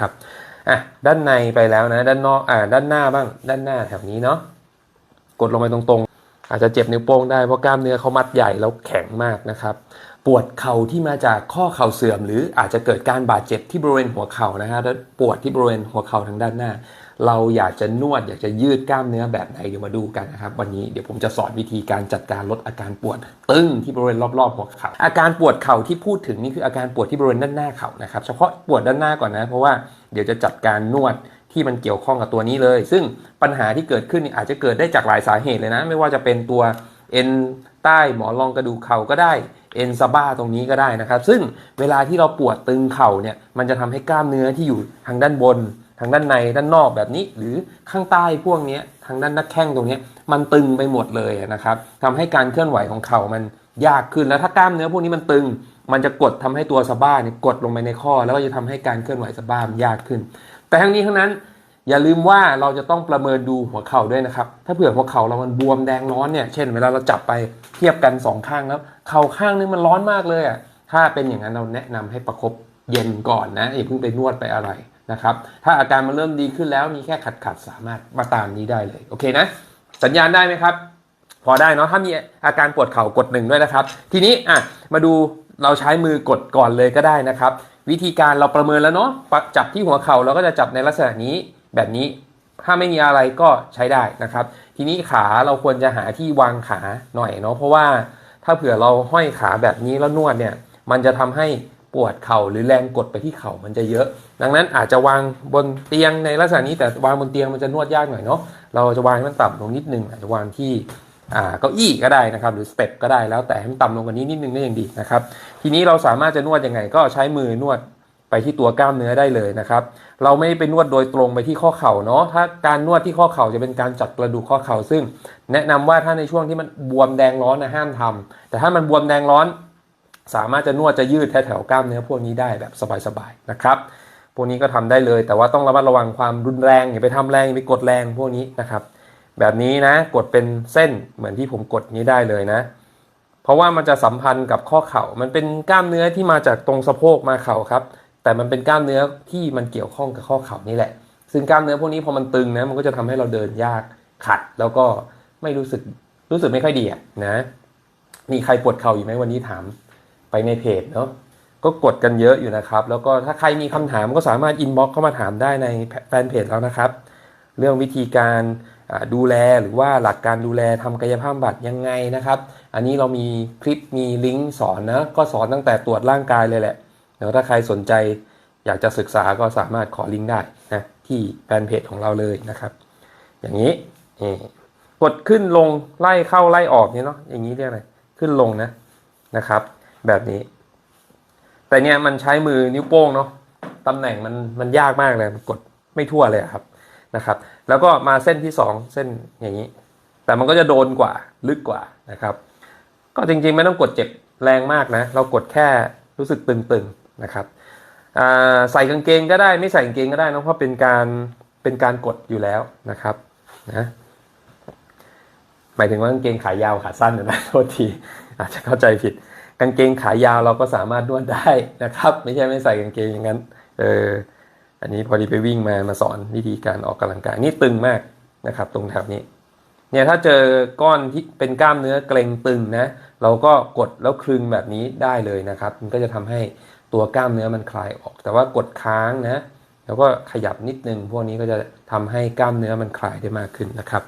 ครับอะด้านในไปแล้วนะ ด้านนอกอ่าด้านหน้าบ้าง ด้านหน้าแถวนี้เนาะกดลงไปตรงๆ อาจจะเจ็บนิ้วโป้งได้เพราะกล้ามเนื้อเขามัดใหญ่แล้วแข็งมากนะครับ ปวดเข่าที่มาจากข้อเข่าเสื่อม หรืออาจจะเกิดการบาดเจ็บที่บริเวณหัวเข่านะฮะแล้วปวดที่บริเวณหัวเข่าทางด้านหน้า เราอยากจะนวดอยากจะยืดกล้ามเนื้อแบบไหนเดี๋ยวมาดูกันนะครับ วันนี้เดี๋ยวผมจะสอนวิธีการจัดการลดอาการปวด ตึงที่บริเวณรอบๆหัวเข่าอาการปวดเข่าที่พูดถึงนี่คืออาการปวดที่บริเวณด้านหน้าเข่านะครับเฉพาะปวดด้านหน้าก่อนนะ เพราะว่าเดี๋ยวจะจัดการนวดที่มันเกี่ยวข้องกับตัวนี้เลย ซึ่งปัญหาที่เกิดขึ้นอาจจะเกิดได้จากหลายสาเหตุเลยนะ ไม่ว่าจะเป็นตัวเอ็นใต้หมอนรองกระดูกเข่าก็ได้เอ็นซาบ้าตรงนี้ก็ได้นะครับ ซึ่งเวลาที่เราปวดตึงเข่าเนี่ยมันจะทำให้กล้ามเนื้อที่อยู่ทางด้านบน ทางด้านในด้านนอกแบบนี้ หรือข้างใต้พวกนี้ทางด้านนักแข้งตรงนี้มันตึงไปหมดเลยนะครับทำให้การเคลื่อนไหวของเข่ามันยากขึ้นแล้วถ้ากล้ามเนื้อพวกนี้มันตึง มันจะกดทำให้ตัวสะบ้าเนี่ยกดลงไปในข้อ แล้วก็จะทำให้การเคลื่อนไหวสะบ้ามันยากขึ้น แต่ทั้งนี้ทั้งนั้นอย่าลืมว่าเราจะต้องประเมินดูหัวเข่าด้วยนะครับ ถ้าเผื่อหัวเข่าเรามันบวมแดงร้อนเนี่ย เช่นเวลาเราจับไปเทียบกันสองข้างแล้ว เข่าข้างนึงมันร้อนมากเลยอะ ถ้าเป็นอย่างนั้นเราแนะนำให้ประคบเย็นก่อนนะอย่าเพิ่งไปนวดไปอะไร นะครับ ถ้าอาการมันเริ่มดีขึ้นแล้วมีแค่ขัดขัดสามารถมาตามนี้ได้เลยโอเคนะ สัญญาณได้ไหมครับ พอได้เนาะถ้ามีอาการปวดเข่ากดหนึ่งด้วยนะครับ ทีนี้อะมาดูเราใช้มือกดก่อนเลยก็ได้นะครับ วิธีการเราประเมินแล้วเนาะปะจับที่หัวเข่าเราก็จะจับในลักษณะนี้แบบนี้ถ้าไม่มีอะไรก็ใช้ได้นะครับ ทีนี้ขาเราควรจะหาที่วางขาหน่อยเนาะเพราะว่าถ้าเผื่อเราห้อยขาแบบนี้แล้วนวดเนี่ย มันจะทำให้ ปวดเข่าหรือแรงกดไปที่เข่ามันจะเยอะ ดังนั้นอาจจะวางบนเตียงในลักษณะนี้แต่วางบนเตียงมันจะนวดยากหน่อยเนาะเราจะวางให้มันต่ำลงนิดนึงอาจจะวางที่เก้าอี้ก็ได้นะครับ หรือสเต็ปก็ได้แล้วแต่ให้มันต่ำลงกว่านี้นิดนึงก็ยังดีนะครับ ทีนี้เราสามารถจะนวดยังไง ก็ใช้มือนวดไปที่ตัวกล้ามเนื้อได้เลยนะครับ เราไม่ได้ไปนวดโดยตรงไปที่ข้อเข่าเนาะถ้าการนวดที่ข้อเข่าจะเป็นการจัดกระดูกข้อเข่าซึ่ง แนะนำว่าถ้าในช่วงที่มันบวมแดงร้อนนะห้ามทำแต่ถ้ามันบวมแดงร้อน สามารถจะนวดจะยืดแถวๆกล้ามเนื้อพวกนี้ได้แบบสบายๆนะครับพวกนี้ก็ทำได้เลย แต่ว่าต้องระมัดระวังความรุนแรงอย่าไปทำแรงอย่าไปกดแรงพวกนี้นะครับ แบบนี้นะกดเป็นเส้นเหมือนที่ผมกดนี้ได้เลยนะ เพราะว่ามันจะสัมพันธ์กับข้อเข่ามันเป็นกล้ามเนื้อที่มาจากตรงสะโพกมาเข่าครับ แต่มันเป็นกล้ามเนื้อที่มันเกี่ยวข้องกับข้อเข่านี่แหละ ซึ่งกล้ามเนื้อพวกนี้พอมันตึงนะมันก็จะทำให้เราเดินยากขัด แล้วก็ไม่รู้สึกรู้สึกไม่ค่อยดีนะมีใครปวดเข่าอยู่ไหมวันนี้ถาม ในเพจเนาะก็กดกันเยอะอยู่นะครับ แล้วก็ถ้าใครมีคำถามก็สามารถอินบ็อกเข้ามาถามได้ในแฟนเพจแล้วนะครับ เรื่องวิธีการดูแลหรือว่าหลักการดูแลทำกายภาพบำบัดยังไงนะครับ อันนี้เรามีคลิปมีลิงก์สอนนะก็สอนตั้งแต่ตรวจร่างกายเลยแหละเดี๋ยวถ้าใครสนใจอยากจะศึกษาก็สามารถขอลิงก์ได้นะที่แฟนเพจของเราเลยนะครับ อย่างนี้กดขึ้นลงไล่เข้าไล่ออกนี่เนาะอย่างนี้เรียกอะไรขึ้นลงนะนะครับ แบบนี้ แต่เนี่ยมันใช้มือนิ้วโป้งเนาะตำแหน่งมันมันยากมากเลยกดไม่ทั่วเลยครับนะครับ แล้วก็มาเส้นที่สองเส้นอย่างนี้ แต่มันก็จะโดนกว่าลึกกว่านะครับ ก็จริงๆไม่ต้องกดเจ็บแรงมากนะ เรากดแค่รู้สึกตึงๆนะครับใส่กางเกงก็ได้ไม่ใส่กางเกงก็ได้นะเพราะเป็นการเป็นการกดอยู่แล้วนะครับนะหมายถึงว่ากางเกงขายาวขาสั้นนะโทษทีอาจจะเข้าใจผิด กางเกงขายาวเราก็สามารถนวดได้นะครับ ไม่ใช่ไม่ใส่กางเกงอย่างนั้นเอออันนี้พอดีไปวิ่งมามาสอนวิธีการออกกำลังกายนี่ตึงมากนะครับ ตรงแถวนี้เนี่ยถ้าเจอก้อนที่เป็นกล้ามเนื้อเกร็งตึงนะ เราก็กดแล้วคลึงแบบนี้ได้เลยนะครับ มันก็จะทำให้ตัวกล้ามเนื้อมันคลายออก แต่ว่ากดค้างนะ แล้วก็ขยับนิดนึง พวกนี้ก็จะทำให้กล้ามเนื้อมันคลายได้มากขึ้นนะครับ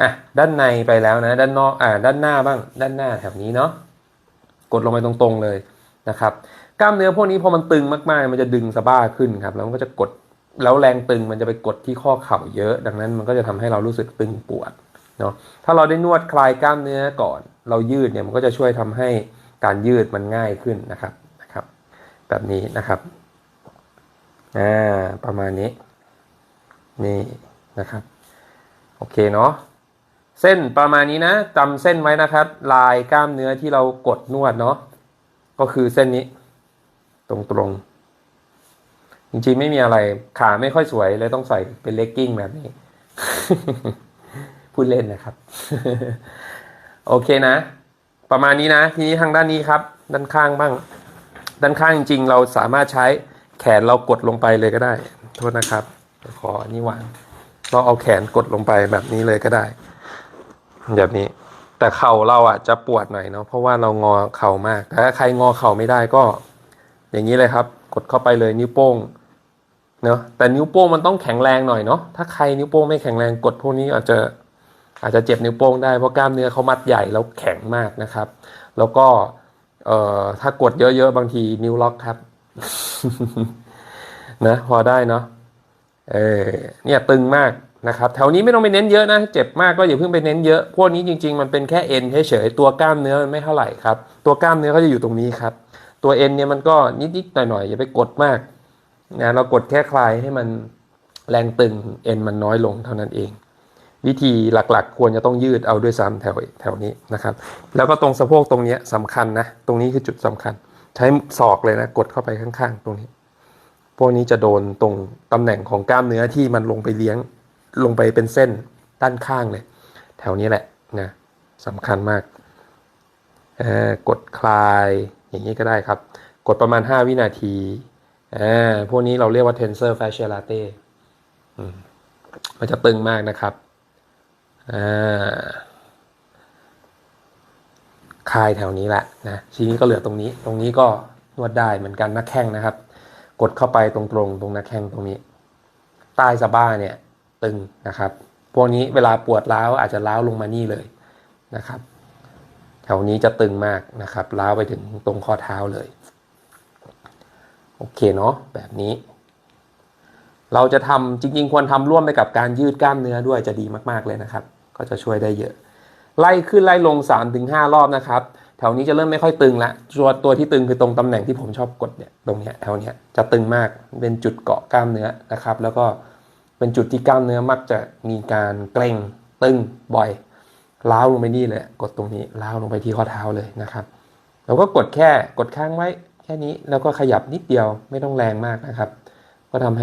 อะด้านในไปแล้วนะ ด้านนอกอ่าด้านหน้าบ้าง ด้านหน้าแถวนี้เนาะ กดลงไปตรงๆเลยนะครับ กล้ามเนื้อพวกนี้พอมันตึงมากๆ มันจะดึงสะบ้าขึ้นครับ แล้วมันก็จะกดแล้วแรงตึงมันจะไปกดที่ข้อเข่าเยอะ ดังนั้นมันก็จะทำให้เรารู้สึกตึงปวดเนาะถ้าเราได้นวดคลายกล้ามเนื้อก่อน เรายืดเนี่ยมันก็จะช่วยทำให้การยืดมันง่ายขึ้นนะครับนะครับ แบบนี้นะครับอ่าประมาณนี้นี่นะครับ โอเคเนาะ เส้นประมาณนี้นะจำเส้นไว้นะครับ ลายกล้ามเนื้อที่เรากดนวดเนาะก็คือเส้นนี้ ตรงๆ จริงๆไม่มีอะไรขาไม่ค่อยสวยเลยต้องใส่เป็นเลกกิ้งแบบนี้ พูดเล่นนะครับ โอเคนะ ประมาณนี้นะ ทีนี้ทางด้านนี้ครับ ด้านข้างบ้าง ด้านข้างจริงๆเราสามารถใช้แขนเรากดลงไปเลยก็ได้ โทษนะครับ ขออนนี้วางเราเอาแขนกดลงไปแบบนี้เลยก็ได้ แบบนี้ แต่เข่าเราอะจะปวดหน่อยเนาะเพราะว่าเรางอเข่ามากแต่ถ้าใครงอเข่าไม่ได้ก็ อย่างนี้เลยครับ กดเข้าไปเลยนิ้วโป้งเนาะแต่นิ้วโป้งมันต้องแข็งแรงหน่อยเนาะถ้าใครนิ้วโป้งไม่แข็งแรงกดพวกนี้อาจจะอาจจะเจ็บนิ้วโป้งได้เพราะกล้ามเนื้อเขามัดใหญ่แล้วแข็งมากนะครับ แล้วก็เอ่อถ้ากดเยอะๆบางทีนิ้วล็อกครับนะพอได้เนาะเออเนี่ยตึงมากนะครับแถวนี้ไม่ต้องไปเน้นเยอะนะเจ็บมากก็อย่าเพิ่งไปเน้นเยอะ พวกนี้จริง ๆ มันเป็นแค่เอ็นเฉยๆตัวกล้ามเนื้อมันไม่เท่าไหร่ครับตัวกล้ามเนื้อเขาจะอยู่ตรงนี้ครับ ตัวเอ็นเนี่ยมันก็นิดๆหน่อยๆอย่าไปกดมากนะเรากดแค่คลายให้มันแรงตึงเอ็นมันน้อยลงเท่านั้นเอง วิธีหลักๆ ควรจะต้องยืดเอาด้วยซ้ำแถวแถวนี้นะครับ แล้วก็ตรงสะโพกตรงนี้ยสำคัญนะตรงนี้คือจุดสำคัญ ใช้ศอกเลยนะกดเข้าไปข้างๆ ตรงนี้ พวกนี้จะโดนตรงตำแหน่งของกล้ามเนื้อที่มันลงไปเลี้ยง ลงไปเป็นเส้นด้านข้างเลย แถวนี้แหละนะสำคัญมาก กดคลายอย่างนี้ก็ได้ครับ กดประมาณ 5 วินาทีอ่าพวกนี้เราเรียกว่า tensor fasciae latae มันจะตึงมากนะครับคลายแถวนี้แหละนะทีนี้ก็เหลือตรงนี้ ตรงนี้ก็นวดได้เหมือนกันหน้าแข้งนะครับ กดเข้าไปตรงๆตรงหน้าแข้งตรงนี้ ใต้สะบ้าเนี่ย ตึงนะครับ พวกนี้เวลาปวดร้าวอาจจะร้าวลงมานี่เลยนะครับ แถวนี้จะตึงมากนะครับร้าวไปถึงตรงข้อเท้าเลย โอเคเนาะแบบนี้ เราจะทำจริง ๆ ควรทำร่วมไปกับการยืดกล้ามเนื้อด้วยจะดีมากๆเลยนะครับ ก็จะช่วยได้เยอะ ไล่ขึ้นไล่ลง 3-5 รอบนะครับแถวนี้จะเริ่มไม่ค่อยตึงละตัวตัวที่ตึงคือตรงตำแหน่งที่ผมชอบกดเนี่ยตรงเนี้ยแถวเนี้ยจะตึงมากเป็นจุดเกาะกล้ามเนื้อนะครับ แล้วก็ เป็นจุดที่กล้ามเนื้อมักจะมีการเกร็งตึงบ่อยล้าวลงไปนี่เลยกดตรงนี้ล้าวลงไปที่ข้อเท้าเลยนะครับเราก็กดแค่กดค้างไว้แค่นี้แล้วก็ขยับนิดเดียวไม่ต้องแรงมากนะครับ ก็ทำให้